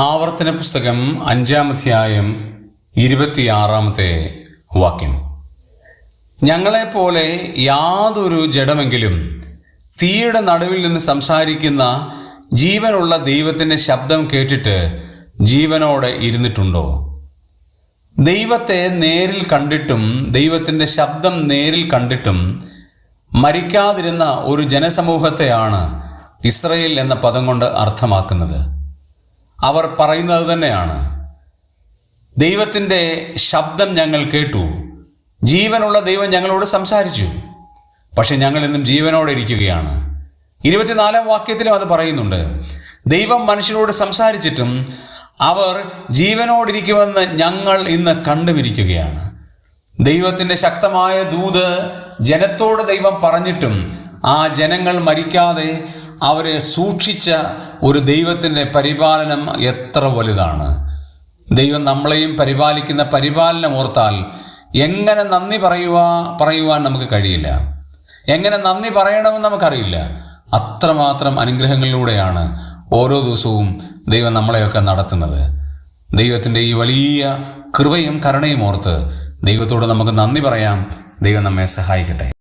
ആവർത്തന പുസ്തകം അഞ്ചാം അധ്യായം ഇരുപത്തിയാറാമത്തെ വാക്യം. ഞങ്ങളെപ്പോലെ യാതൊരു ജഡമെങ്കിലും തീയുടെ നടുവിൽ നിന്ന് സംസാരിക്കുന്ന ജീവനുള്ള ദൈവത്തിന്റെ ശബ്ദം കേട്ടിട്ട് ജീവനോടെ ഇരുന്നിട്ടുണ്ടോ? ദൈവത്തെ നേരിൽ കണ്ടിട്ടും ദൈവത്തിന്റെ ശബ്ദം നേരിൽ കണ്ടിട്ടും മരിക്കാതിരുന്ന ഒരു ജനസമൂഹത്തെയാണ് ഇസ്രയേൽ എന്ന പദം കൊണ്ട് അർത്ഥമാക്കുന്നത്. അവർ പറയുന്നത് തന്നെയാണ്. ദൈവത്തിന്റെ ശബ്ദം ഞങ്ങൾ കേട്ടു. ജീവനുള്ള ദൈവം ഞങ്ങളോട് സംസാരിച്ചു. പക്ഷെ ഞങ്ങൾ ഇന്നും ജീവനോടെ ഇരിക്കുകയാണ്. ഇരുപത്തിനാലാം വാക്യത്തിലും അത് പറയുന്നുണ്ട്. ദൈവം മനുഷ്യരോട് സംസാരിച്ചിട്ടും അവർ ജീവനോടിരിക്കുമെന്ന് ഞങ്ങൾ ഇന്ന് കണ്ടുമിരിക്കുകയാണ് ദൈവത്തിന്റെ ശക്തമായ ദൂത് ജനത്തോട് ദൈവം പറഞ്ഞിട്ടും ആ ജനങ്ങൾ മരിക്കാതെ അവരെ സൂക്ഷിച്ച ഒരു ദൈവത്തിന്റെ പരിപാലനം എത്ര വലുതാണ്. ദൈവം നമ്മളെയും പരിപാലിക്കുന്ന പരിപാലനം ഓർത്താൽ എങ്ങനെ നന്ദി പറയുവാ പറയുവാൻ നമുക്ക് കഴിയില്ല. എങ്ങനെ നന്ദി പറയണമെന്ന് നമുക്കറിയില്ല. അത്രമാത്രം അനുഗ്രഹങ്ങളിലൂടെയാണ് ഓരോ ദിവസവും ദൈവം നമ്മളെയൊക്കെ നടത്തുന്നത്. ദൈവത്തിന്റെ ഈ വലിയ കൃപയും കരുണയും ഓർത്ത് ദൈവത്തോട് നമുക്ക് നന്ദി പറയാം. ദൈവം നമ്മെ സഹായിക്കട്ടെ.